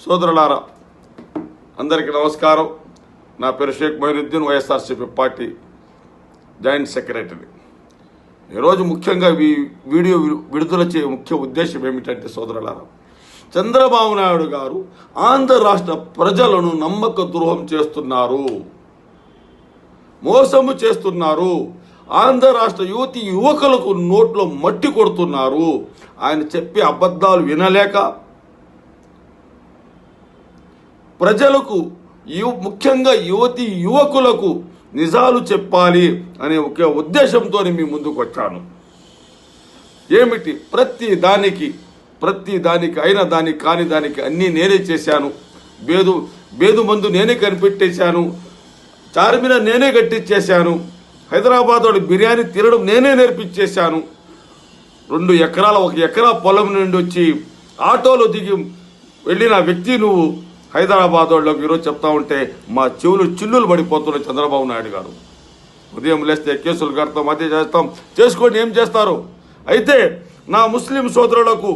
సోదరులారా అందరికీ నమస్కారం. నా పేరు Shaikh Moinuddin YSRCP party joint secretary. ఈరోజు ముఖ్యంగా ఈ వీడియో విడుదల చే ముఖ్య ఉద్దేశం ఏమిటంటే సోదరులారా చంద్రబాబు నాయుడు గారు ఆంధ్ర రాష్ట్ర ప్రజలను నమ్మక ద్రోహం చేస్తున్నారు. మోసము చేస్తున్నారు. ఆంధ్ర రాష్ట్ర యువతి యువకులకు నోట్లో మట్టి కొడుతున్నారు. ఆయన చెప్పే అబద్ధాలు వినలేక ప్రజలకు యు ముఖ్యంగా యువతి యువకులకు నిజాలు చెప్పాలి అనే ఒక ఉద్దేశంతో మీ ముందుకు వచ్చాను. ఏమిటి? ప్రతి దానికి ప్రతి దానికి అయిన దానికి కాని దానికి అన్నీ నేనే చేశాను. బేదు బేదు మందు నేనే కనిపెట్టేశాను. చార్మినార్ నేనే కట్టించేశాను హైదరాబాద్ వాడి బిర్యానీ తినడం నేనే నేర్పించేశాను. రెండు ఎకరాల ఒక ఎకరా పొలం నుండి వచ్చి ఆటోలో దిగి వెళ్ళిన వ్యక్తి నువ్వు. హైదరాబాద్ వాళ్ళకి ఈరోజు చెప్తా ఉంటే మా చెవులు చిల్లులు పడిపోతున్నాయి చంద్రబాబు నాయుడు గారు. ఉదయం లేస్తే కేసులు కడతాం అదే చేస్తాం. చేసుకోండి ఏం చేస్తారు? అయితే నా ముస్లిం సోదరులకు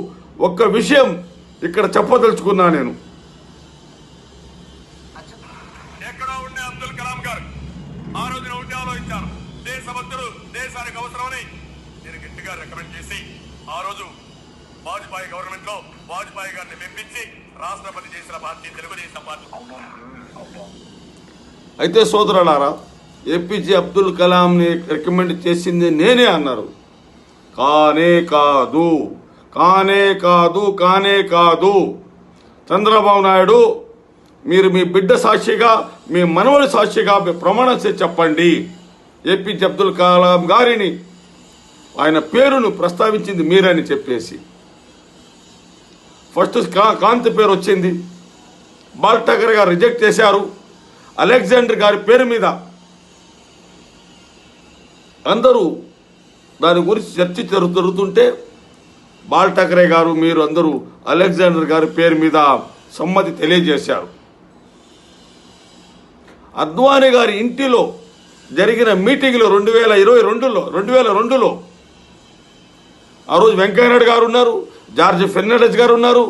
ఒక్క విషయం ఇక్కడ చెప్పదలుచుకున్నా నేను. ఎక్కడో ఉండే అబ్దుల్ కలాం గారు ఆ రోజున ఉండి ఆలోచించారు దేశభక్తుడు దేశానికి అవసరమని నేను గట్టిగా రికమెండ్ చేసి ఆ రోజు వాజ్పేయి గవర్నమెంట్లో వాజ్పేయి గారిని మెప్పించి రాష్ట్రపతి చేసిన పార్టీ తెలుగుదేశం పార్టీ. అయితే సోదరులారా ఏపీజే అబ్దుల్ కలాంని రికమెండ్ చేసింది నేనే అన్నారు. కానే కాదు కానే కాదు కానే కాదు. చంద్రబాబు నాయుడు మీరు మీ బిడ్డ సాక్షిగా మీ మనవడి సాక్షిగా మీ ప్రమాణం చేసి చెప్పండి. ఏపీజే అబ్దుల్ కలాం గారిని ఆయన పేరును ప్రస్తావించింది మీరని చెప్పేసి. ఫస్ట్ కా- కాంతి పేరు వచ్చింది. బాల్ ఠాకరే గారు రిజెక్ట్ చేశారు. అలెగ్జాండర్ గారి పేరు మీద అందరూ దాని గురించి చర్చ జరుగు- జరుగుతుంటే బాల్ ఠాకరే గారు మీరు అందరూ అలెగ్జాండర్ గారి పేరు మీద సమ్మతి తెలియజేశారు. అద్వానీ గారి ఇంటిలో జరిగిన మీటింగ్లో రెండు వేల ఇరవై రెండులో రెండు వేల రెండులో ఆ రోజు వెంకయ్యనాయుడు గారు ఉన్నారు. జార్జ్ ఫెర్నాండెస్ గారు ఉన్నారు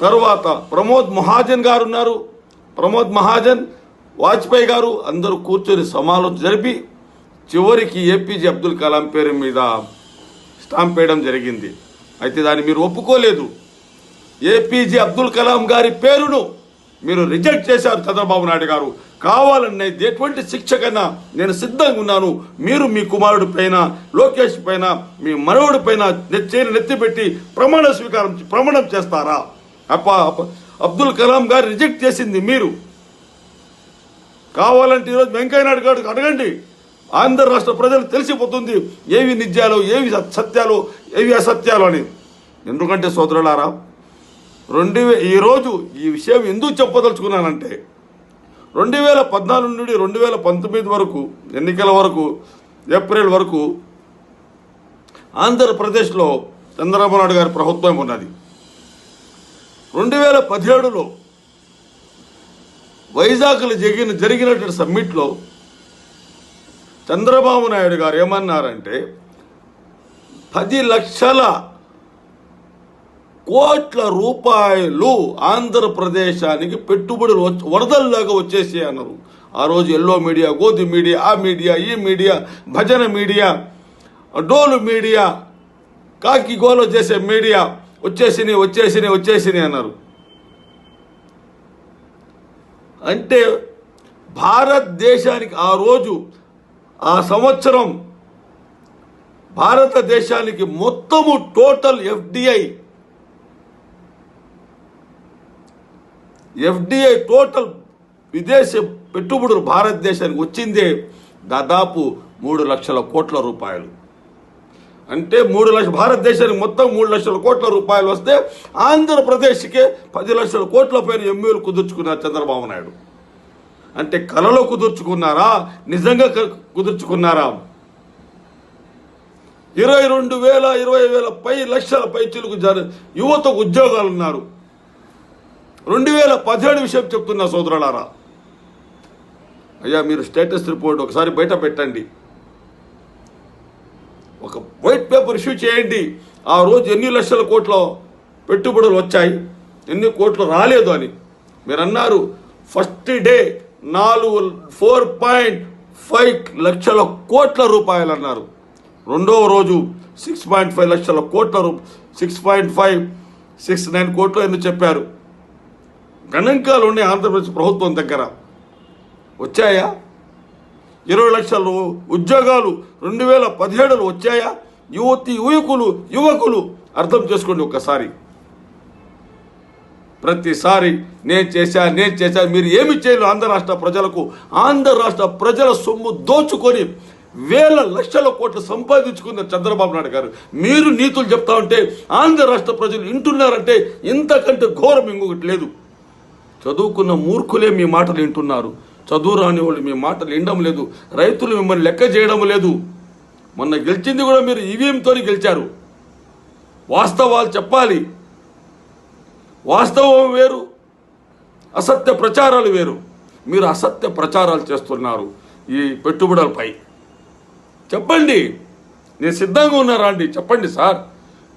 తరువాత ప్రమోద్ మహాజన్ గారు ఉన్నారు ప్రమోద్ మహాజన్ వాజ్పేయి గారు అందరూ కూర్చొని సమాలోచన జరిపి చివరికి ఏపీజే అబ్దుల్ కలాం పేరు మీద స్టాంప్ వేయడం జరిగింది. అయితే దాన్ని మీరు ఒప్పుకోలేదు. ఏపీజే అబ్దుల్ కలాం గారి పేరును మీరు రిజెక్ట్ చేశారు చంద్రబాబు నాయుడు గారు. కావాలని ఎటువంటి శిక్ష కన్నా నేను సిద్ధంగా ఉన్నాను. మీరు మీ కుమారుడి పైన లోకేష్ పైన మీ మనవుడి పైన నెచ్చేని నెత్తిపెట్టి ప్రమాణ స్వీకారం ప్రమాణం చేస్తారా? అప్ప అబ్దుల్ కలాం గారు రిజెక్ట్ చేసింది మీరు. కావాలంటే ఈరోజు వెంకయ్యనాయుడు గారు అడగండి. ఆంధ్ర రాష్ట్ర ప్రజలు తెలిసిపోతుంది. ఏవి నిజాలు ఏవి సత్యాలు ఏవి అసత్యాలు అని. ఎందుకంటే సోదరులారా రెండు వే ఈరోజు ఈ విషయం ఎందుకు చెప్పదలుచుకున్నానంటే రెండు వేల పద్నాలుగు నుండి రెండు వేల పంతొమ్మిది వరకు ఎన్నికల వరకు ఏప్రిల్ వరకు ఆంధ్రప్రదేశ్లో చంద్రబాబు నాయుడు గారి ప్రభుత్వం ఉన్నది. రెండు వేల పదిహేడులో వైజాగ్లో జరిగిన జరిగినటువంటి సమ్మిట్లో చంద్రబాబు నాయుడు గారు ఏమన్నారంటే పది లక్షల కోట్ల రూపాయలు ఆంధ్రప్రదేశానికి పెట్టుబడి వరదల్లాగా వచ్చేసాయి అన్నారు. ఆ రోజు ఎల్లో మీడియా గోధి మీడియా ఆ మీడియా ఈ మీడియా భజన మీడియా డోలు మీడియా కాకి గోలో చేసే మీడియా వచ్చేసినాయి వచ్చేసినాయి వచ్చేసినాయి అన్నారు. అంటే భారతదేశానికి ఆ రోజు ఆ సంవత్సరం భారతదేశానికి మొత్తము టోటల్ ఎఫ్డిఐ ఎఫ్డిఐ టోటల్ విదేశీ పెట్టుబడులు భారతదేశానికి వచ్చిందే దాదాపు మూడు లక్షల కోట్ల రూపాయలు. అంటే మూడు లక్షల భారతదేశానికి మొత్తం మూడు లక్షల కోట్ల రూపాయలు వస్తే ఆంధ్రప్రదేశ్కే పది లక్షల కోట్ల పైన ఎంఏలు కుదుర్చుకున్నారు చంద్రబాబు నాయుడు. అంటే కలలో కుదుర్చుకున్నారా? నిజంగా కుదుర్చుకున్నారా? ఇరవై రెండు వేల ఇరవై వేల పై లక్షల పైచులకు జన యువతకు ఉద్యోగాలు ఉన్నారు రెండు వేల పదిహేడు విషయం చెప్తున్నా సోదరులారా. అయ్యా మీరు స్టేటస్ రిపోర్ట్ ఒకసారి బయట పెట్టండి. ఒక వైట్ పేపర్ ఇష్యూ చేయండి. ఆ రోజు ఎన్ని లక్షల కోట్ల పెట్టుబడులు వచ్చాయి ఎన్ని కోట్లు రాలేదు అని. మీరు అన్నారు ఫస్ట్ డే నాలుగు ఫోర్ పాయింట్ ఫైవ్ లక్షల కోట్ల రూపాయలు అన్నారు. రెండవ రోజు సిక్స్ పాయింట్ ఫైవ్ లక్షల కోట్ల రూ six point five six nine కోట్లు ఎందుకు చెప్పారు? గణాంకాలు ఉన్నాయి ఆంధ్రప్రదేశ్ ప్రభుత్వం దగ్గర వచ్చాయా? ఇరవై లక్షల ఉద్యోగాలు రెండు వేల పదిహేడులో వచ్చాయా? యువతి యువకులు యువకులు అర్థం చేసుకోండి ఒక్కసారి. ప్రతిసారి నేను చేశా నేను చేశా మీరు ఏమి చేయలేదు ఆంధ్ర రాష్ట్ర ప్రజలకు. ఆంధ్ర రాష్ట్ర ప్రజల సొమ్ము దోచుకొని వేల లక్షల కోట్లు సంపాదించుకున్న చంద్రబాబు నాయుడు గారు. మీరు నీతులు చెప్తా ఉంటే ఆంధ్ర రాష్ట్ర ప్రజలు వింటున్నారంటే ఇంతకంటే ఘోరం ఇంకొకటి లేదు. చదువుకున్న మూర్ఖులే మీ మాటలు వింటున్నారు. చదువు రాని వాళ్ళు మీ మాటలు వినడం లేదు. రైతులు మిమ్మల్ని లెక్క చేయడం లేదు. మొన్న గెలిచింది కూడా మీరు ఈవీఎంతో గెలిచారు. వాస్తవాలు చెప్పాలి. వాస్తవం వేరు అసత్య ప్రచారాలు వేరు. మీరు అసత్య ప్రచారాలు చేస్తున్నారు ఈ పెట్టుబడులపై. చెప్పండి. నేను సిద్ధంగా ఉన్నారా అండి చెప్పండి సార్.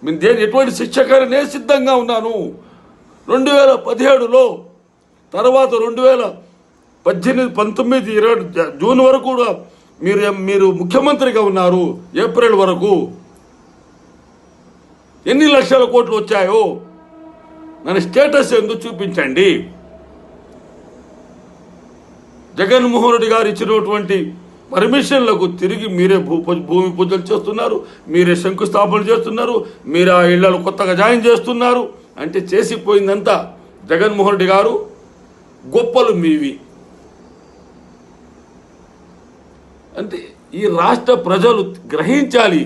నేను దేని ఎటువంటి శిక్షకైనా నేను సిద్ధంగా ఉన్నాను. రెండు వేల పదిహేడులో తర్వాత రెండు వేల పద్దెనిమిది పంతొమ్మిది ఇరవై జూన్ వరకు కూడా మీరు మీరు ముఖ్యమంత్రిగా ఉన్నారు ఏప్రిల్ వరకు. ఎన్ని లక్షల కోట్లు వచ్చాయో నన్ను స్టేటస్ ఎందుకు చూపించండి? జగన్మోహన్ రెడ్డి గారు ఇచ్చినటువంటి పర్మిషన్లకు తిరిగి మీరే భూ భూమి పూజలు చేస్తున్నారు మీరే శంకుస్థాపన చేస్తున్నారు మీరు ఆ ఇళ్ళలో కొత్తగా జాయిన్ చేస్తున్నారు అంటే చేసిపోయిందంతా జగన్మోహన్ రెడ్డి గారు. గొప్పలు మీవి. అంటే ఈ రాష్ట్ర ప్రజలు గ్రహించాలి.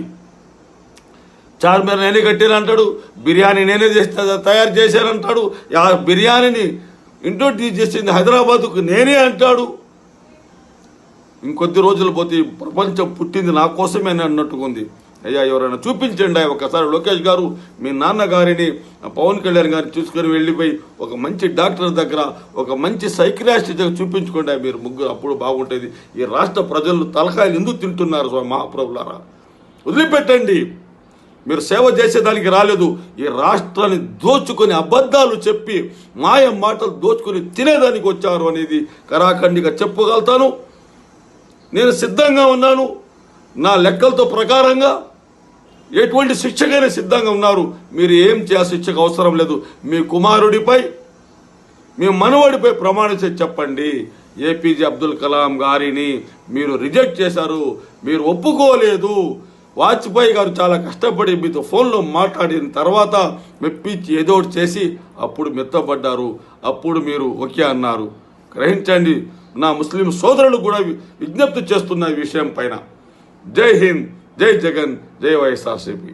చార్మినార్ నేనే కట్టానంటాడు బిర్యానీ నేనే చేస్తా తయారు చేశానంటాడు ఆ బిర్యానీని ఇంట్రొడ్యూస్ చేసింది హైదరాబాద్కు నేనే అంటాడు. ఇంకొద్ది రోజులు పోతే ప్రపంచం పుట్టింది నా కోసమే అన్నట్టుగా ఉంది అయ్యా ఎవరైనా చూపించండి. ఒకసారి లోకేష్ గారు మీ నాన్నగారిని పవన్ కళ్యాణ్ గారిని చూసుకొని వెళ్ళిపోయి ఒక మంచి డాక్టర్ దగ్గర ఒక మంచి సైక్రాస్ట్ దగ్గర చూపించుకోండి. మీరు ముగ్గురు అప్పుడు బాగుంటుంది. ఈ రాష్ట్ర ప్రజలు తలకాయలు ఎందుకు తింటున్నారు స్వామి మహాప్రభులారా? వదిలిపెట్టండి. మీరు సేవ చేసేదానికి రాలేదు. ఈ రాష్ట్రాన్ని దోచుకొని అబద్ధాలు చెప్పి మాయ మాటలు దోచుకొని తినేదానికి వచ్చారు అనేది కరాఖండిగా చెప్పగలుగుతాను నేను సిద్ధంగా ఉన్నాను. నా లెక్కలతో ప్రకారంగా ఎటువంటి శిక్షకైనా సిద్ధంగా ఉన్నారు. మీరు ఏం చేయ శిక్షకు అవసరం లేదు. మీ కుమారుడిపై మీ మనవడిపై ప్రమాణం చేసి చెప్పండి. ఏపీజే అబ్దుల్ కలాం గారిని మీరు రిజెక్ట్ చేశారు. మీరు ఒప్పుకోలేదు. వాజ్పేయి గారు చాలా కష్టపడి మీతో ఫోన్లో మాట్లాడిన తర్వాత మెప్పించి ఏదో ఒకటి చేసి అప్పుడు మెత్తబడ్డారు. అప్పుడు మీరు ఓకే అన్నారు. గ్రహించండి నా ముస్లిం సోదరులు కూడా విజ్ఞప్తి చేస్తున్న ఈ విషయం పైన. జై హింద్. జై జగన్ జై వైఎస్ఆర్సీపీ.